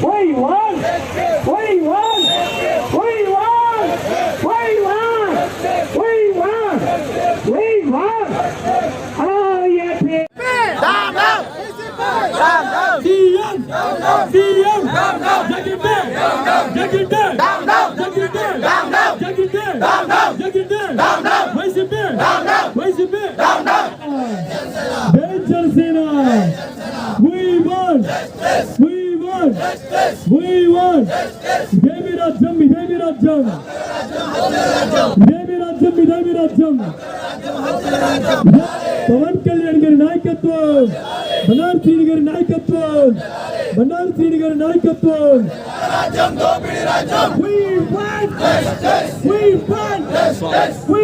What do you want? What do you want? What do you want? What do you want? What do you want? What do you want? Oh, yeah, pig. Down, down. Down, down. DM. DM. Down, down. Take it down. Down, down. Take it down. Down, down. Take it down. Down, down. Take it down. Down, down. Take it down. Down, down. Raise your beer. Down, down. Raise your beer. Down, down. Ben Chelsea. Ben Chelsea. We won. Yes, yes. we won ఇదేమి రాజ్యం ఇదేమి రాజ్యం ఇదేమి రాజ్యం ఇదేమి రాజ్యం పవన్ కళ్యాణ్ గారి నాయకత్వం బండారు శ్రీని గారి నాయకత్వం బండారు శ్రీని గారి నాయకత్వం We won! We won! We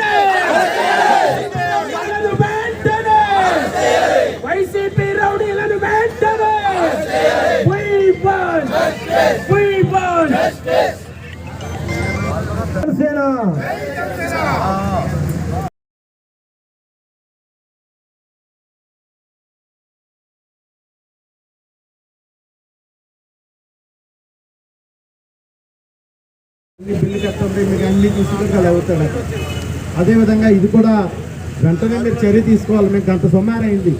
Janasena అన్ని బిల్లు కట్టండి మీకు అన్ని తీసుకుంటే అవుతాడు. అదేవిధంగా ఇది కూడా వెంటనే మీరు చర్య తీసుకోవాలి మీకు గంట సొమ్మారైంది.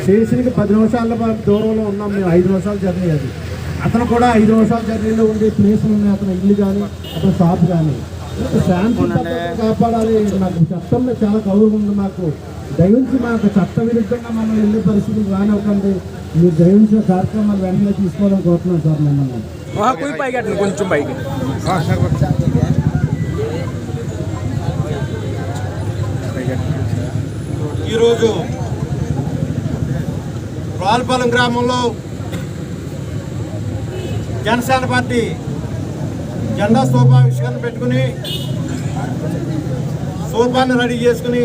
స్టేషన్కి పది నిమిషాల దూరంలో ఉన్నాం మేము ఐదు నిమిషాల జర్నీ అది. అతను కూడా ఐదు నిమిషాల జర్నీలో ఉండే ప్లేస్ ఉన్నాయి అతను ఇల్లు కానీ అతను షాప్ కానీ కాపాడాలి. మాకు చట్టంలో చాలా గౌరవం ఉంది. మాకు దయవించి మాకు చట్ట విరుద్ధంగా మమ్మల్ని వెళ్ళే పరిస్థితి రానివ్వకండి. మీరు దయవించిన కార్యక్రమాలు వెంటనే తీసుకోవాలని కోరుతున్నాం సార్ మిమ్మల్ని. ఈరోజు రాల్పాలెం గ్రామంలో జనసేన పార్టీ జెండా స్తూపావిష్కరణ పెట్టుకుని సోఫాన్ని రెడీ చేసుకుని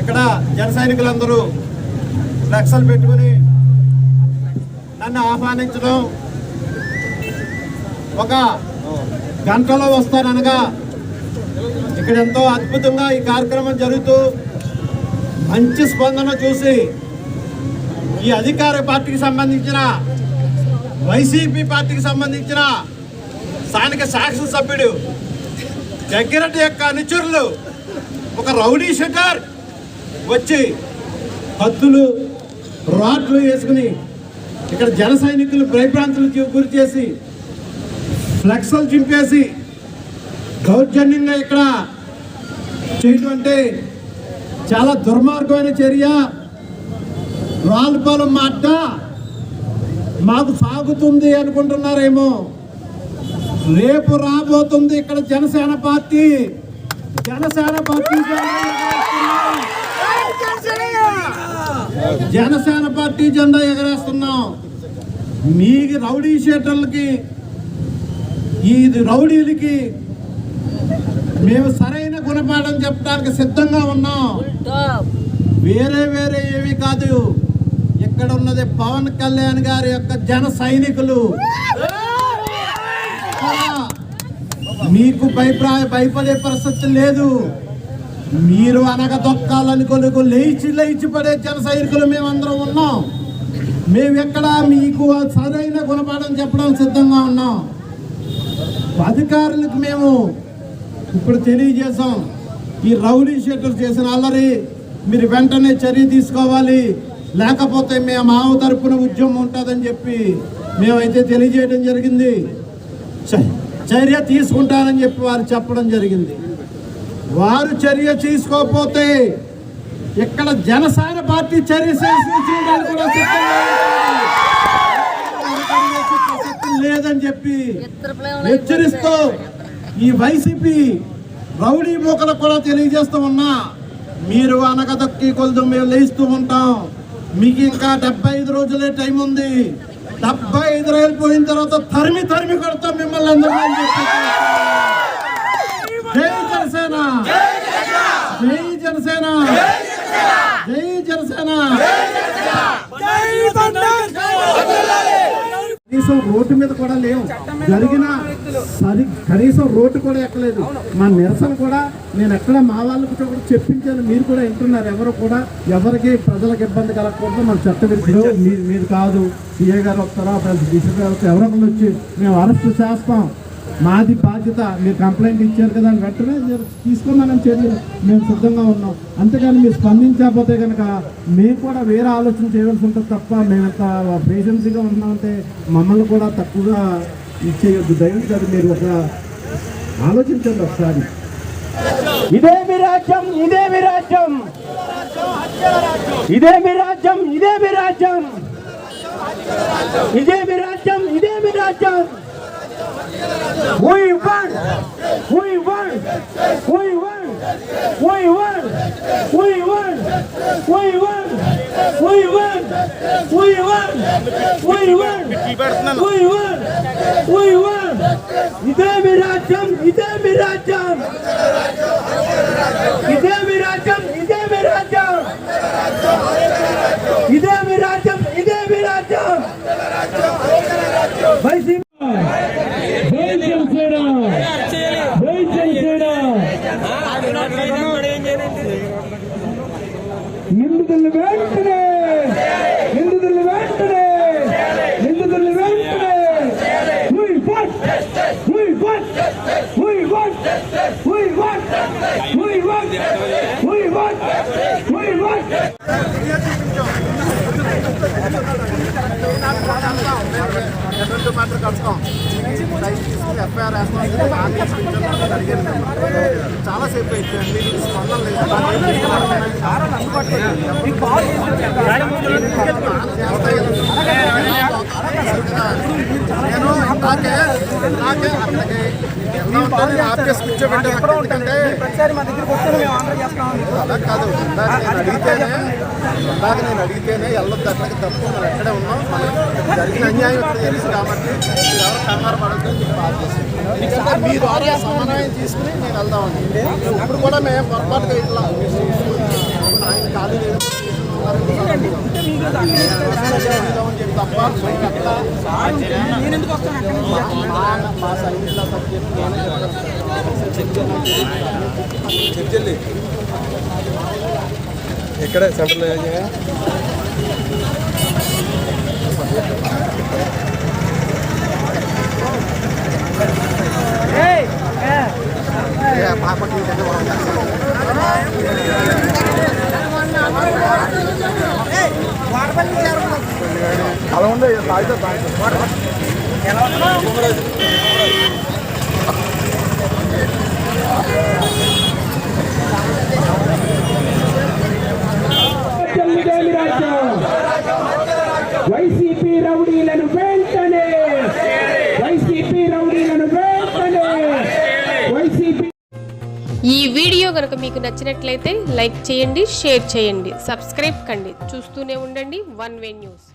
ఇక్కడ జన సైనికులందరూ ఫ్లెక్సలు పెట్టుకుని నన్ను ఆహ్వానించడం ఒక గంటలో వస్తాననగా ఇక్కడ ఎంతో అద్భుతంగా ఈ కార్యక్రమం జరుగుతూ మంచి స్పందన చూసి ఈ అధికార పార్టీకి సంబంధించిన వైసీపీ పార్టీకి సంబంధించిన స్థానిక శాసనసభ్యుడు జగ్గిరెడ్డి యొక్క అనుచరులు ఒక రౌడీ షటర్ వచ్చి కత్తులు రాడ్లు వేసుకుని ఇక్కడ జన సైనికులు భయభ్రాంతులు గురి చేసి ఫ్లెక్స్లు చింపేసి దౌర్జన్యంగా ఇక్కడ చేయడం అంటే చాలా దుర్మార్గమైన చర్య. రాళ్ళపాలెం మాట మాకు సాగుతుంది అనుకుంటున్నారేమో. రేపు రాబోతుంది ఇక్కడ Janasena party. Janasena party Janasena party జెండా ఎగరేస్తున్నాం. మీ రౌడీ షేటర్లకి ఈ రౌడీలకి మేము సరైన గుణపాఠం చెప్పడానికి సిద్ధంగా ఉన్నాం. వేరే వేరే ఏమీ కాదు. ఇక్కడ ఉన్నది పవన్ కళ్యాణ్ గారి యొక్క జన సైనికులు. మీకు భయప్రాయ భయపడే పరిస్థితి లేదు. మీరు అనగ దొక్కాలని కొనుగో లేచి లేచి పడే జన సైనికులు మేమందరం ఉన్నాం. మేము ఎక్కడ మీకు సరైన గుణపాఠం చెప్పడం సిద్ధంగా ఉన్నాం. అధికారులకు మేము ఇప్పుడు తెలియజేశాం. ఈ రౌడీ షెటర్ చేసిన అల్లరి మీరు వెంటనే చర్య తీసుకోవాలి. లేకపోతే మేము ఆవు తరపున ఉద్యమం ఉంటుందని చెప్పి మేమైతే తెలియజేయడం జరిగింది. చర్య తీసుకుంటానని చెప్పి వారు చెప్పడం జరిగింది. వారు చర్య తీసుకోకపోతే ఇక్కడ జనసేన పార్టీ చర్య లేదని చెప్పి హెచ్చరిస్తూ ఈ వైసీపీ రౌడీ మూకలకు కూడా తెలియజేస్తూ ఉన్నా మీరు అనగదొక్కి కొలదు మేము లేస్తూ ఉంటాం. మీకు ఇంకా డెబ్బై ఐదు రోజులే టైం ఉంది. డెబ్బై ఐదు రోజులు పోయిన తర్వాత తరిమి తరిమి కొడతాం మిమ్మల్ని అందరినీ జై జనసేన! జై జనసేన! జై జనసేన! కనీసం రోడ్డు మీద కూడా లేవు. జరిగిన సరి కనీసం రోడ్డు కూడా ఎక్కలేదు. మా నిరసన కూడా నేను ఎక్కడ మా వాళ్ళకు కూడా చెప్పించాను. మీరు కూడా వింటున్నారు. ఎవరు కూడా ఎవరికి ప్రజలకు ఇబ్బంది కలగకూడదు. మన చట్ట విరుద్ధులు మీరు మీరు కాదు. సిఏ గారు వస్తారా? డిసి గారు వస్తారా ఎవరో వచ్చి మేము అరెస్ట్ చేస్తాం. మాది బాధ్యత. మీరు కంప్లైంట్ ఇచ్చారు కదా అని వెంటనే తీసుకున్నానని చర్యలు మేము సిద్ధంగా ఉన్నాం. అంతేగాని మీరు స్పందించకపోతే కనుక మేము కూడా వేరే ఆలోచన చేయవలసి ఉంటుంది తప్ప మేము ఇంత పేషెన్సీగా ఉన్నామంటే మమ్మల్ని కూడా తక్కువగా ఇచ్చే యొక్క దైవం కదా మీరు ఒక ఆలోచించండి ఒకసారి ఇదేమి రాజ్యం ఇదేమి రాజ్యం ఇదేమి రాజ్యం ఇదేమి రాజ్యం ఇదేమి రాజ్యం ఇదేమి రాజ్యం We won! We won! We won! We won! We won! We won! We won! We won! We won! We won! We won! ఇదే మీ రాజ్యం ఇదే మీ రాజ్యం ఇదే మీ రాజ్యం ఇదే మీ రాజ్యం ఇదే మీ రాజ్యం We want! We want! We want! We want! We want! We want! ఎటువంటి మ్యాటర్ కలుస్తాం. తీసుకుని ఎఫ్ఐఆర్ వేస్తాం. అడిగాను చాలా సేపు అయిపోయింది స్పందన లేదు నేను నాకే నాకే అక్కడికి ఎలా ఉంటుంది ఆఫీస్ కూర్చోబెట్టాను ఎందుకంటే ప్రతిసారి మా దగ్గరికి వస్తే మేము ఆంధ్ర చేస్తాం. కాదు ఇందాక నేను అడిగితేనే ఇందాక నేను అడిగితేనే వెళ్ళొద్దు అట్లకి తప్పు మనం ఎక్కడే ఉన్నాం జరిగిన అన్యాయం ఇక్కడ తెలుసు కాబట్టి మీరు ఎవరు కంగారు పడద్దు మీకు బాధ చేస్తాను మీ ద్వారా సమన్వయం తీసుకుని నేను వెళ్దామని ఇప్పుడు కూడా మేము పొరపాటుగా ఇట్లా ఆయన ఖాళీ తప్ప మేము ఎక్కడ సెంటర్లో అలా ఉండే తాగుతా తాగుతా రాజ్యం. వైసీపీ రౌడీలను వెంటనే వైసీపీ రౌడీలను వెంటనే వైసీపీ ఈ వీడియో కనుక మీకు నచ్చినట్లయితే లైక్ చేయండి షేర్ చేయండి సబ్స్క్రైబ్ కండి. చూస్తూనే ఉండండి వన్ వే న్యూస్.